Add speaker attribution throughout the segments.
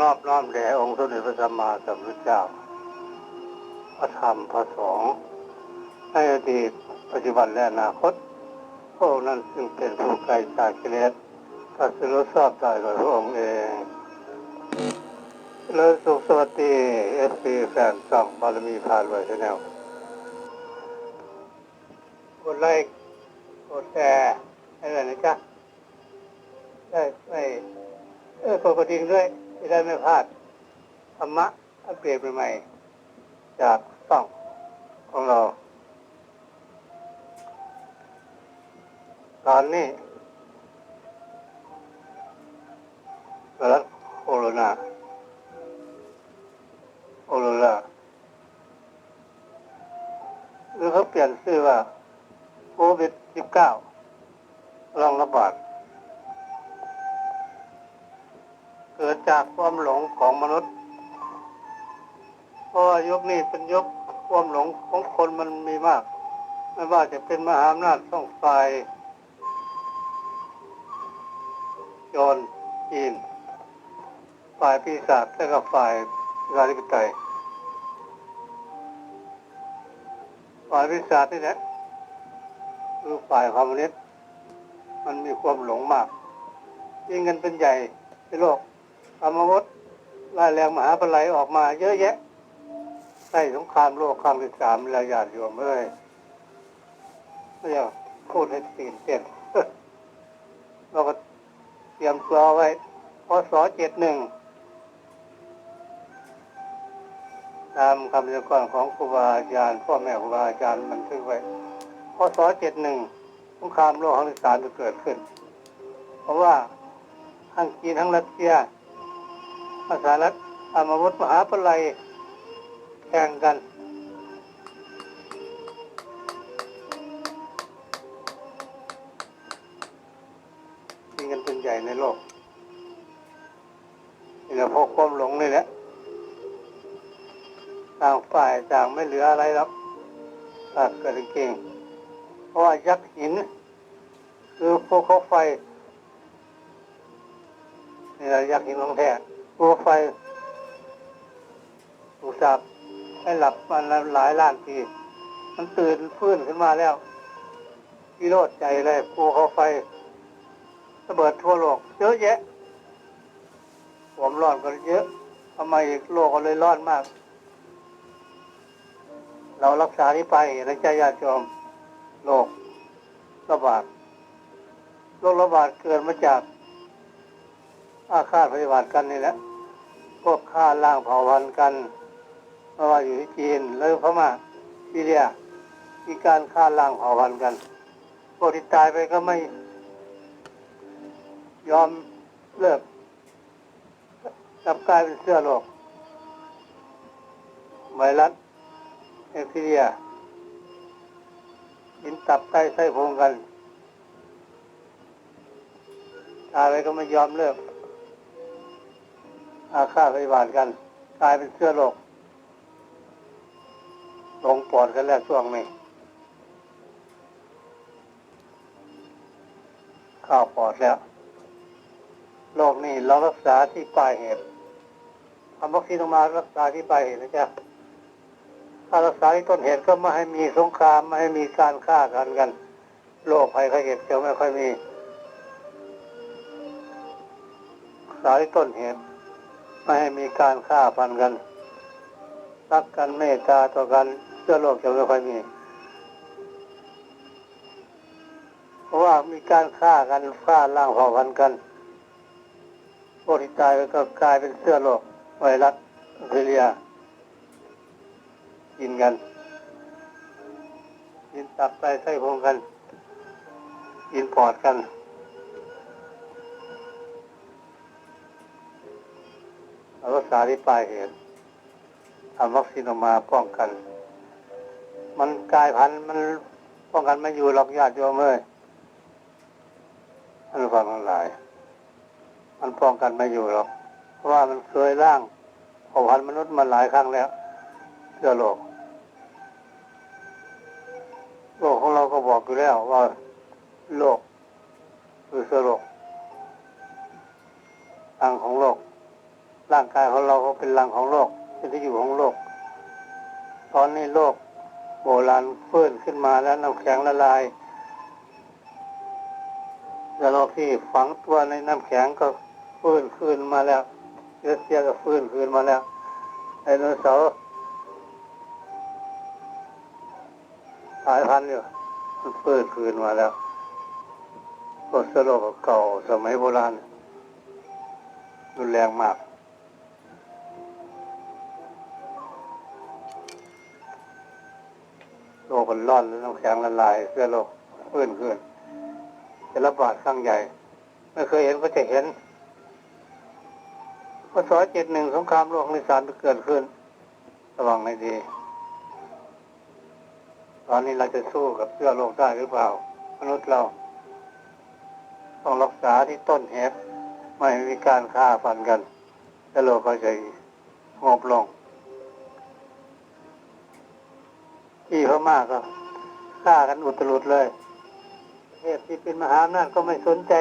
Speaker 1: นอบน้อมแด่องค์สมเด็จพระสัมมาสัมพุทธเจ้า พระธรรมพระสงฆ์ในอดีตปัจจุบันและอนาคตพระองค์นั้นซึ่งเป็นผู้ไกลจากกิเลสตรัสรู้ชอบได้โดยพระองค์เองเลยสุขสวัสดีเอฟซีแฟนสองบารมีพารวยชาแนลกดไลค์กดแชร์ให้เลยนะจ๊ะได้ไม่เออกดกระดิ่งด้วย จะได้ไม่พลาดธรรมะอัปเดตใหม่ๆจากช่องของเรา ตอนนี้ไวรัสโคโรนาโคโรนาหรือเขาเปลี่ยนชื่อว่าโควิด -19 ลองระบาด เกิดจากความหลงของมนุษย์ เพราะว่ายุคนี้เป็นยุความหลงของคนมันมีมาก ไม่ว่าจะเป็นมหาอำนาจต้องฝ่ายโจรจีนฝ่ายปีศาจและก็ฝ่ายประชาธิปไตยฝ่ายปีศาจนี่แหละคือฝ่ายคอมมิวนิสต์มันมีความหลงมากยิ่งกันเป็นใหญ่ในโลก ธรรมวุฒิไล่แรงมหาปลัยออกมาเยอะแยะใต้สงครามโลกครั้งที่สามแล้วญาติโยมเอ้ยไม่ยากพูดให้ตื่นเต้นเราก็เตรียมตัวไว้พศเจ็ดหนึ่งตามคำเรียกร้องของครูบาอาจารย์พ่อแม่ครูบาอาจารย์มันทึกไว้พศเจ็ดหนึ่งสงครามโลกครั้งที่สามจะเกิดขึ้น เพราะว่าทั้งจีนทั้งรัสเซีย ภาษาลัดอามาวุธมหาปลัยแข่งกัน มีกันเป็นใหญ่ในโลกนี่แหละพวกความหลงนี่แหละต่างฝ่ายต่างไม่เหลืออะไรหรอกถ้าเกิดเก่ง เพราะว่ายักษ์หิน คือภูเขาไฟนี่แหละยักษ์หินของแท้ ภูเขาไฟถูกสาบให้หลับมันหลายล้านปี มันตื่นฟื้นขึ้นมาแล้วพิโรธใจเลยภูเขาไฟระเบิดทั่วโลกเยอะแยะความร้อนก็เยอะทำไมโลกก็เลยร้อนมาก เรารักษาที่ไปนะจ๊ะญาติโยมโรคระบาดโรคระบาดเกิดมาจากอาฆาตพยาบาทกันนี่แหละ ฆ่าล่างเผ่าพันธุ์กันไม่ว่าอยู่ที่จีนหรือพม่าซีเรียมีการฆ่าล่างเผ่าพันธุ์กันพวกที่ตายไปก็ไม่ ยอมเลิกกลับกลายเป็นเสื้อโลกไวรัสแบคทีเรียกินตับไตไส้พุงกันตายไปก็ไม่ยอมเลิก อาฆาตพยาบาทกัน กลายเป็นเสื้อโลกลงปอดกันแล้วช่วงนี้ข้าวปอดแล้วโรคนี้เรารักษาที่ปลายเหตุทำวัคซีนออกมารักษาที่ปลายเหตุนะจ๊ะถ้ารักษาที่ต้นเหตุก็ไม่ให้มีสงครามไม่ให้มีการฆ่ากันกันโรคภัยไข้เจ็บจะไม่ค่อยมีรักษาที่ต้นเหตุ ไม่ให้มีการฆ่าฟันกัน รักกันเมตตาต่อกันเชื้อโรคจะไม่ค่อยมี เพราะว่ามีการฆ่ากันฆ่าล่างเผ่าพันกันพวกที่ตายก็กลายเป็นเสื้อโรคไวรัสแบคทีเรียกินกัน กินตับไตไส้พุงกัน กินปอดกัน ษาที่ปลายเหตุทำวัคซีนออกมาป้องกัน มันกลายพันธุ์มันป้องกันไม่อยู่หรอกญาติโยมเอ้ยท่านฟังทั้งหลาย มันป้องกันไม่อยู่หรอก เพราะว่ามันเคยร่างเผ่าพันธุ์มนุษย์มาหลายครั้งแล้วเชื้อโรคโลกของเราก็บอกอยู่แล้วว่าโลกคือเชื้อโรคทางของโลก ร่างกายของเราก็เป็นรังของโลกเป็นที่อยู่ของโลก ตอนนี้โลกโบราณฟื้นขึ้นมาแล้วน้ำแข็งละลายแล้วที่ฝังตัวในน้ำแข็งก็ฟื้นคืนมาแล้วเอเชียก็ฟื้นคืนมาแล้วไดโนเสาร์สายพันธุ์อยู่มันฟื้นคืนมาแล้วโลกโลกเก่าสมัยโบราณรุนแรงมาก โลกมันร้อนแล้วน้ำแข็งละลายเสื้อโลกฟื้นขึ้นจะระบาดครั้งใหญ่ ไม่เคยเห็นก็จะเห็นพศเจ็ดหนึ่งสงครามโลกในสารเกิดขึ้น ระวังให้ดี ตอนนี้เราจะสู้กับเสื้อโลกได้หรือเปล่า มนุษย์เรา ต้องรักษาที่ต้นเหตุไม่มีการฆ่าฟันกัน แล้วโลกก็จะงบลง ที่พม่าก็ฆ่ากันอุตรุดเลยประเทศที่เป็นมหาอำนาจก็ไม่สนใจ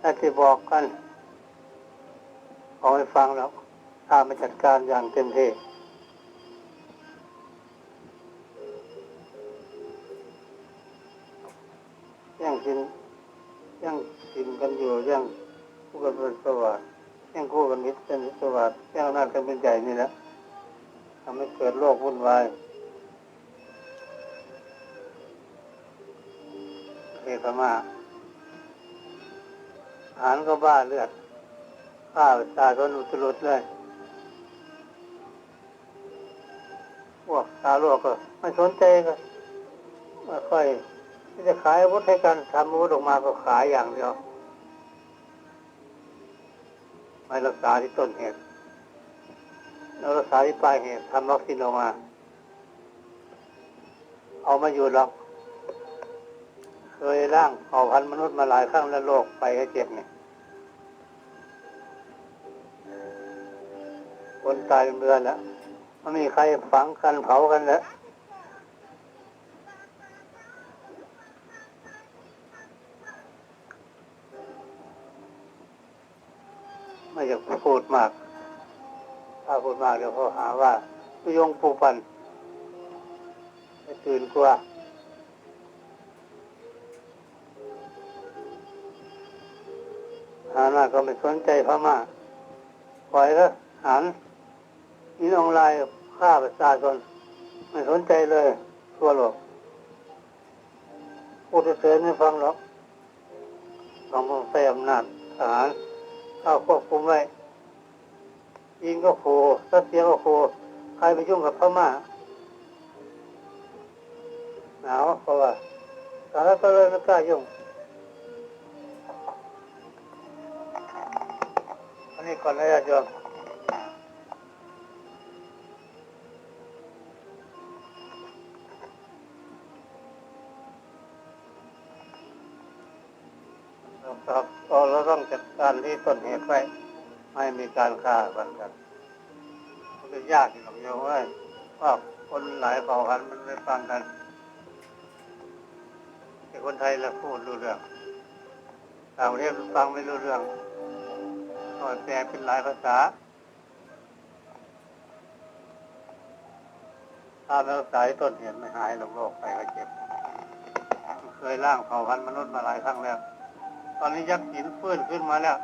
Speaker 1: ถ้าจะบอกกัน เอาให้ฟังแล้วถ้ามาจัดการอย่างเต็มที่ำให้เกิดโรควุ่นวายเทพม่าอาหารก็บ้าเลือดข้าวตาชนอุตรุดเลยพวกตาโลกก็ไม่สนใจก็ไม่ค่อยที่จะขายอาวุธให้กันทำอาวุธออกมาก็ขายอย่างเดียวไม่รักษาที่ต้นเหตุ แล้วรักษาที่ปลายเหตุทำวัคซีนออกมา เอามาอยู่หรอก เคยร่างเผ่าพันมนุษย์มาหลายครั้งแล้วโรคไปให้เจ็บเนี่ยคนตายเป็นเดือนแล้วไม่มีใครฝังกันเผากันแล้วไม่อยากพูดมาก พูดมากเดี๋ยวเขาหาว่าตุยงปูปันไม่ตื่นกลัวหาหน้าก็ไม่สนใจพม่าปล่อยแล้วหันนี่องลายฆ่าประชาชนไม่สนใจเลยทั่วโลกพูดเฉยๆไม่ฟังหรอกต้องใช้อำนาจทหารเข้าควบคุมไว้ ยิงก็โครัสเซียก็โค ใครไปยุ่งกับพม่าหนาวเพราะว่าสหรัฐก็เลยไม่กล้ายุ่ง อันนี้ก่อนนะญาติโยมเราครับเราต้องจัดการที่ต้นเหตุไว้ ไม่มีการฆ่ากันกันมันก็ยากอยู่หรอกโยมเว้ว่าคนหลายเผ่าพันธุ์มันไม่ฟังกันแต่คนไทยเราพูดรู้เรื่องต่างประเทศฟังไม่รู้เรื่องก็แปลเป็นหลายภาษาถ้าเราสายต้นเหตุไม่หายหรอกโรคไปก็เจ็บ เคยล่างเผ่าพันธุ์มนุษย์มาหลายครั้งแล้ว ตอนนี้ยักษ์หินฟื้นขึ้นมาแล้ว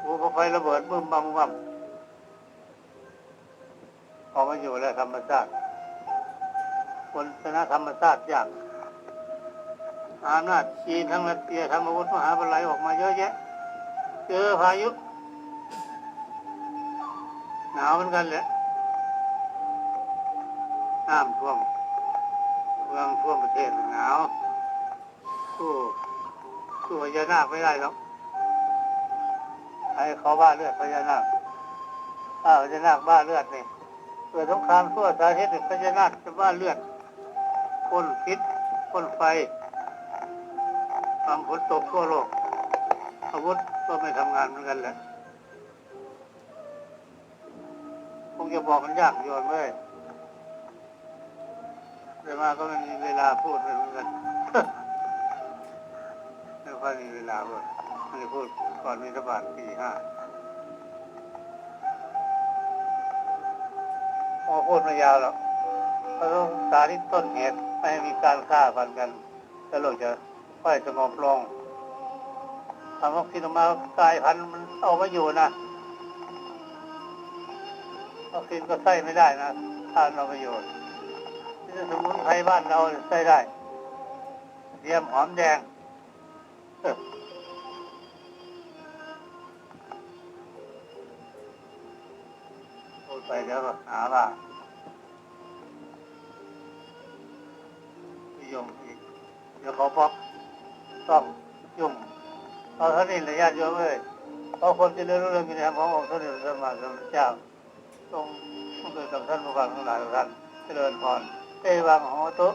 Speaker 1: ภูเขาไฟระเบิดบึ้มบัมบัมพอมาอยู่แล้วธรรมชาติคนชนะธรรมชาติยากอำนาจจีนทั้งรัสเซียทำอาวุธมหาบลัยออกมาเยอะแยะ เจอพายุหนาวเหมือนกันแหละน้ำท่วมเมืองท่วมประเทศหนาวสู้สู้พญานาคไม่ได้หรอก ให้เขาบ้าเลือดพญานาคถ้าพญานาคบ้าเลือดนี่เกิดสงครามทั่วสาเหตุพญานาคจะบ้าเลือดพ่นพิษพ่นไฟความฝนตกทั่วโลกอาวุธก็ไม่ทำงานเหมือนกันแหละคงจะบอกมันยากโยนเว้ยแต่มาก็ไม่มีเวลาพูดเลยเหมือนกันไม่ค่อยมีเวลาพูด ไห้พูดก่อนมีสบาทปีห้าโอพูดไม่ยาวหรอกเพราะตสาที่ต้นเหตุไม่มีการฆ่าฟันกันแล้วเราจะค่อยสงบลงทำว่าซินออกมากายพันมันเอามาอยู่นะวัคซีนก็ใส่ไม่ได้นะทานเอาประโยชน์สมุนไพรบ้านเราใส่ได้เตรียมหอมแดง ไปเดี๋ยวก็หาว่านิยมอีก เดี๋ยวเขาบอกต้องยุ่งเอาเท่านี้เลยญาติโยมเอ้ยเพราะคนจะเรื่องเรื่องกินทางขององค์สมเด็จพระสัมมาสัมพุทธเจ้าทรงเกิดกับท่านผู้ฟังทั้งหลายทุกท่านเจริญพรเอวังโหตุ